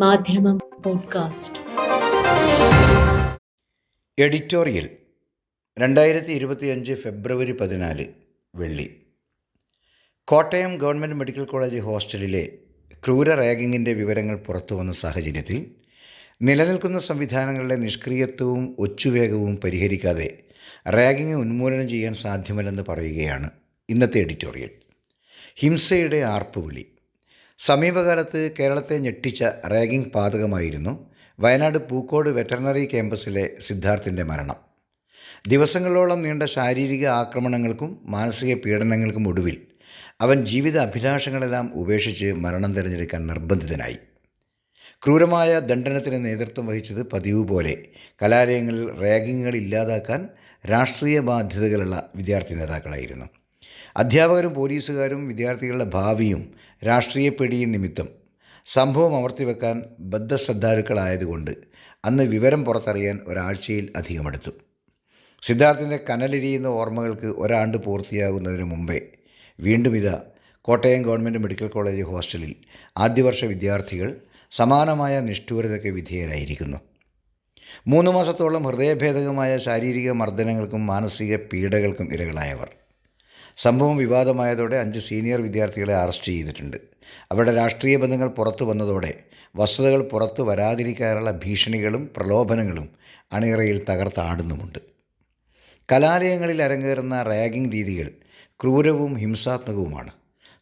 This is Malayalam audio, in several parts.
മാധ്യമം പോഡ്കാസ്റ്റ്. എഡിറ്റോറിയൽ രണ്ടായിരത്തി ഇരുപത്തിയഞ്ച് ഫെബ്രുവരി പതിനാല് വെള്ളി. കോട്ടയം ഗവൺമെന്റ് മെഡിക്കൽ കോളേജ് ഹോസ്റ്റലിലെ ക്രൂര റാഗിങ്ങിന്റെ വിവരങ്ങൾ പുറത്തു വന്ന സാഹചര്യത്തിൽ നിലനിൽക്കുന്ന സംവിധാനങ്ങളുടെ നിഷ്ക്രിയത്വവും ഒച്ചുവേഗവും പരിഹരിക്കാതെ റാഗിങ് ഉന്മൂലനം ചെയ്യാൻ സാധ്യമല്ലെന്ന് പറയുകയാണ് ഇന്നത്തെ എഡിറ്റോറിയൽ. ഹിംസയുടെ ആർപ്പുവിളി. സമീപകാലത്ത് കേരളത്തെ ഞെട്ടിച്ച റാഗിംഗ് പാതകമായിരുന്നു വയനാട് പൂക്കോട് വെറ്ററിനറി ക്യാമ്പസിലെ സിദ്ധാർത്ഥിന്റെ മരണം. ദിവസങ്ങളോളം നീണ്ട ശാരീരിക ആക്രമണങ്ങൾക്കും മാനസിക പീഡനങ്ങൾക്കും ഒടുവിൽ അവൻ ജീവിത അഭിലാഷങ്ങളെല്ലാം ഉപേക്ഷിച്ച് മരണം തിരഞ്ഞെടുക്കാൻ നിർബന്ധിതനായി. ക്രൂരമായ ദണ്ഡനത്തിന് നേതൃത്വം വഹിച്ചത് പതിവ് പോലെ കലാലയങ്ങളിൽ റാഗിങ്ങുകൾ ഇല്ലാതാക്കാൻ രാഷ്ട്രീയ ബാധ്യതകളുള്ള വിദ്യാർത്ഥി നേതാക്കളായിരുന്നു. അധ്യാപകരും പോലീസുകാരും വിദ്യാർത്ഥികളുടെ ഭാവിയും രാഷ്ട്രീയ പേടിയും നിമിത്തം സംഭവം അമർത്തിവെക്കാൻ ബദ്ധശ്രദ്ധാലുക്കളായതുകൊണ്ട് അന്ന് വിവരം പുറത്തറിയാൻ ഒരാഴ്ചയിൽ അധികമെടുത്തു. സിദ്ധാർത്ഥിന്റെ കനലിരിയുന്ന ഓർമ്മകൾക്ക് ഒരാണ്ട് പൂർത്തിയാകുന്നതിന് മുമ്പേ വീണ്ടും ഇതാ കോട്ടയം ഗവൺമെന്റ് മെഡിക്കൽ കോളേജ് ഹോസ്റ്റലിൽ ആദ്യവർഷ വിദ്യാർത്ഥികൾ സമാനമായ നിഷ്ഠൂരതയ്ക്ക് വിധേയരായിരിക്കുന്നു. മൂന്ന് മാസത്തോളം ഹൃദയഭേദകമായ ശാരീരിക മർദ്ദനങ്ങൾക്കും മാനസിക പീഡകൾക്കും ഇരകളായവർ. സംഭവം വിവാദമായതോടെ അഞ്ച് സീനിയർ വിദ്യാർത്ഥികളെ അറസ്റ്റ് ചെയ്തിട്ടുണ്ട്. അവരുടെ രാഷ്ട്രീയ ബന്ധങ്ങൾ പുറത്തു വന്നതോടെ വസ്തുതകൾ പുറത്തു വരാതിരിക്കാനുള്ള ഭീഷണികളും പ്രലോഭനങ്ങളും അണിയറയിൽ തകർത്താടുന്നുമുണ്ട്. കലാലയങ്ങളിൽ അരങ്ങേറുന്ന റാഗിംഗ് രീതികൾ ക്രൂരവും ഹിംസാത്മകവുമാണ്.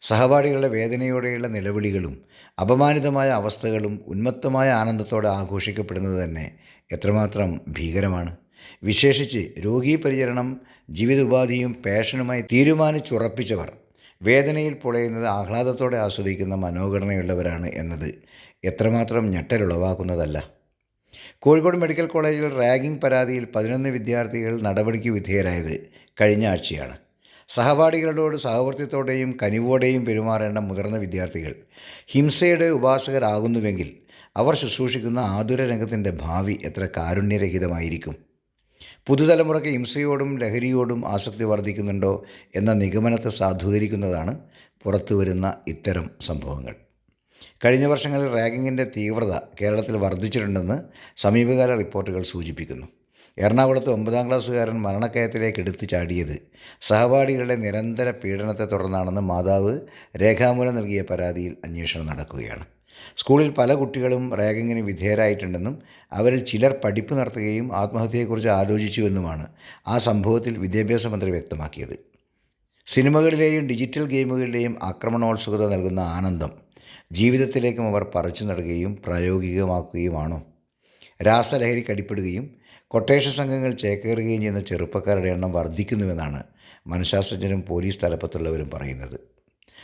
സഹപാഠികളുടെ വേദനയോടെയുള്ള നിലവിളികളും അപമാനിതമായ അവസ്ഥകളും ഉന്മത്തമായ ആനന്ദത്തോടെ ആഘോഷിക്കപ്പെടുന്നത് തന്നെ എത്രമാത്രം ഭീകരമാണ്. വിശേഷിച്ച് രോഗീ പരിചരണം ജീവിതോപാധിയും പാഷനുമായി തീരുമാനിച്ചുറപ്പിച്ചവർ. വേദനയിൽ പൊളയുന്നത് ആഹ്ലാദത്തോടെ ആസ്വദിക്കുന്ന മനോഘടനയുള്ളവരാണ് എന്നത് എത്രമാത്രം ഞെട്ടലുളവാക്കുന്നതല്ല. കോഴിക്കോട് മെഡിക്കൽ കോളേജിൽ റാഗിംഗ് പരാതിയിൽ പതിനൊന്ന് വിദ്യാർത്ഥികൾ നടപടിക്ക് വിധേയരായത് കഴിഞ്ഞ ആഴ്ചയാണ്. സഹപാഠികളോട് സഹവർത്തിത്തോടെയും കനിവോടെയും പെരുമാറേണ്ട മുതിർന്ന വിദ്യാർത്ഥികൾ ഹിംസയുടെ ഉപാസകരാകുന്നുവെങ്കിൽ അവർ ശുശ്രൂഷിക്കുന്ന ആതുര രംഗത്തിന്റെ ഭാവി എത്ര കാരുണ്യരഹിതമായിരിക്കും. പുതുതലമുറയ്ക്ക് ഹിംസയോടും ലഹരിയോടും ആസക്തി വർദ്ധിക്കുന്നുണ്ടോ എന്ന നിഗമനത്തെ സാധൂകരിക്കുന്നതാണ് പുറത്തുവരുന്ന ഇത്തരം സംഭവങ്ങൾ. കഴിഞ്ഞ വർഷങ്ങളിൽ റാഗിങ്ങിന്റെ തീവ്രത കേരളത്തിൽ വർദ്ധിച്ചിട്ടുണ്ടെന്ന് സമീപകാല റിപ്പോർട്ടുകൾ സൂചിപ്പിക്കുന്നു. എറണാകുളത്ത് ഒമ്പതാം ക്ലാസ്സുകാരൻ മരണക്കയത്തിലേക്ക് എടുത്തു ചാടിയത് സഹപാഠികളുടെ നിരന്തര പീഡനത്തെ തുടർന്നാണെന്ന് മാതാവ് രേഖാമൂലം നൽകിയ പരാതിയിൽ അന്വേഷണം നടക്കുകയാണ്. സ്കൂളിൽ പല കുട്ടികളും റാഗിങ്ങിന് വിധേയരായിട്ടുണ്ടെന്നും അവരിൽ ചിലർ പഠിപ്പ് നടത്തുകയും ആത്മഹത്യയെക്കുറിച്ച് ആലോചിച്ചുവെന്നുമാണ് ആ സംഭവത്തിൽ വിദ്യാഭ്യാസ മന്ത്രി വ്യക്തമാക്കിയത്. സിനിമകളിലെയും ഡിജിറ്റൽ ഗെയിമുകളിലെയും ആക്രമണോത്സുകത നൽകുന്ന ആനന്ദം ജീവിതത്തിലേക്കും അവർ പറിച്ചു നടുകയും പ്രായോഗികമാക്കുകയുമാണോ? രാസലഹരി കടിപ്പെടുകയും കൊട്ടേഷൻ സംഘങ്ങൾ ചേക്കേറുകയും ചെയ്യുന്ന ചെറുപ്പക്കാരുടെ എണ്ണം വർദ്ധിക്കുന്നുവെന്നാണ് മനഃശാസ്ത്രജ്ഞരും പോലീസ് തലപ്പത്തുള്ളവരും പറയുന്നത്.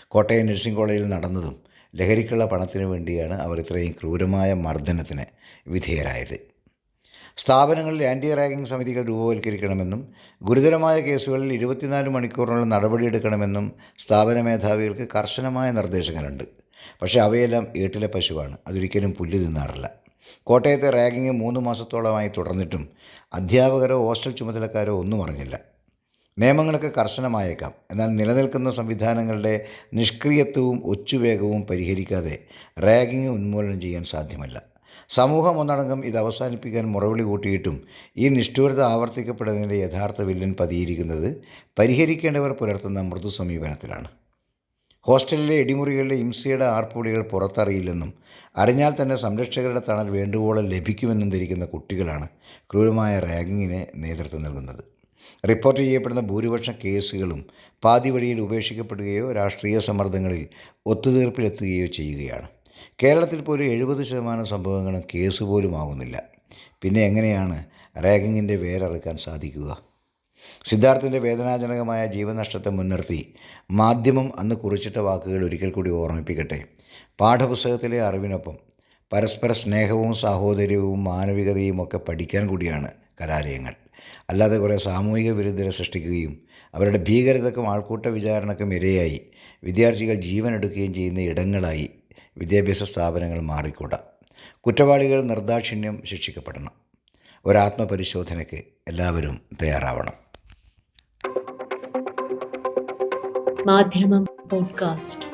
കോട്ടയം നഴ്സിംഗ് കോളേജിൽ നടന്നതും ലഹരിക്കുള്ള പണത്തിനു വേണ്ടിയാണ് അവർ ഇത്രയും ക്രൂരമായ മർദ്ദനത്തിന് വിധേയരായത്. സ്ഥാപനങ്ങളിൽ ആന്റി റാഗിംഗ് സമിതികൾ രൂപവൽക്കരിക്കണമെന്നും ഗുരുതരമായ കേസുകളിൽ ഇരുപത്തിനാല് മണിക്കൂറിനുള്ള നടപടിയെടുക്കണമെന്നും സ്ഥാപന മേധാവികൾക്ക് കർശനമായ നിർദ്ദേശങ്ങളുണ്ട്. പക്ഷേ അവയെല്ലാം ഏട്ടിലെ പശുവാണ്. അതൊരിക്കലും പുല്ല് തിന്നാറില്ല. കോട്ടയത്തെ റാഗിങ് മൂന്ന് മാസത്തോളമായി തുടർന്നിട്ടും അധ്യാപകരോ ഹോസ്റ്റൽ ചുമതലക്കാരോ ഒന്നും അറിഞ്ഞില്ല. നിയമങ്ങളൊക്കെ കർശനമായേക്കാം. എന്നാൽ നിലനിൽക്കുന്ന സംവിധാനങ്ങളുടെ നിഷ്ക്രിയത്വവും ഒച്ചുവേഗവും പരിഹരിക്കാതെ റാഗിങ് ഉന്മൂലനം ചെയ്യാൻ സാധ്യമല്ല. സമൂഹം ഒന്നടങ്കം ഇത് അവസാനിപ്പിക്കാൻ മുറവിളി കൂട്ടിയിട്ടും ഈ നിഷ്ഠൂരത ആവർത്തിക്കപ്പെടുന്നതിന്റെ യഥാർത്ഥ വില്ലൻ പതിയിരിക്കുന്നത് പരിഹരിക്കേണ്ടവർ പുലർത്തുന്ന മൃദു സമീപനത്തിലാണ് ഹോസ്റ്റലിലെ ഇടിമുറികളിലെ ഹിംസയുടെ ആർപ്പുവിളികൾ പുറത്തറിയില്ലെന്നും അറിഞ്ഞാൽ തന്നെ സംരക്ഷകരുടെ തണൽ വേണ്ടുവോളം ലഭിക്കുമെന്നും ധരിക്കുന്ന കുട്ടികളാണ് ക്രൂരമായ റാഗിങ്ങിന് നേതൃത്വം നൽകുന്നത്. റിപ്പോർട്ട് ചെയ്യപ്പെടുന്ന ഭൂരിപക്ഷം കേസുകളും പാതി വഴിയിൽ ഉപേക്ഷിക്കപ്പെടുകയോ രാഷ്ട്രീയ സമ്മർദ്ദങ്ങളിൽ ഒത്തുതീർപ്പിലെത്തുകയോ ചെയ്യുകയാണ്. കേരളത്തിൽ പോലും എഴുപത് ശതമാനം സംഭവങ്ങളും കേസ് പോലും ആവുന്നില്ല. പിന്നെ എങ്ങനെയാണ് റാഗിങ്ങിന്റെ വേരറുക്കാൻ സാധിക്കുക? സിദ്ധാർത്ഥിന്റെ വേദനാജനകമായ ജീവനഷ്ടത്തെ മുൻനിർത്തി മാധ്യമം അന്ന് കുറിച്ചിട്ട വാക്കുകൾ ഒരിക്കൽ കൂടി ഓർമ്മിപ്പിക്കട്ടെ. പാഠപുസ്തകത്തിലെ അറിവിനൊപ്പം പരസ്പര സ്നേഹവും സാഹോദര്യവും മാനവികതയും ഒക്കെ പഠിക്കാൻ കൂടിയാണ് കലാലയങ്ങൾ. അല്ലാതെ കുറേ സാമൂഹിക വിരുദ്ധരെ സൃഷ്ടിക്കുകയും അവരുടെ ഭീകരതക്കും ആൾക്കൂട്ട വിചാരണക്കും ഇരയായി. വിദ്യാർത്ഥികൾ ജീവൻ എടുക്കുകയും ചെയ്യുന്ന ഇടങ്ങളായി വിദ്യാഭ്യാസ സ്ഥാപനങ്ങൾ മാറിക്കൂടാ. കുറ്റവാളികൾ നിർദാക്ഷിണ്യം ശിക്ഷിക്കപ്പെടണം. ഒരാത്മപരിശോധനയ്ക്ക് എല്ലാവരും തയ്യാറാവണം. മാധ്യമം പോഡ്കാസ്റ്റ്.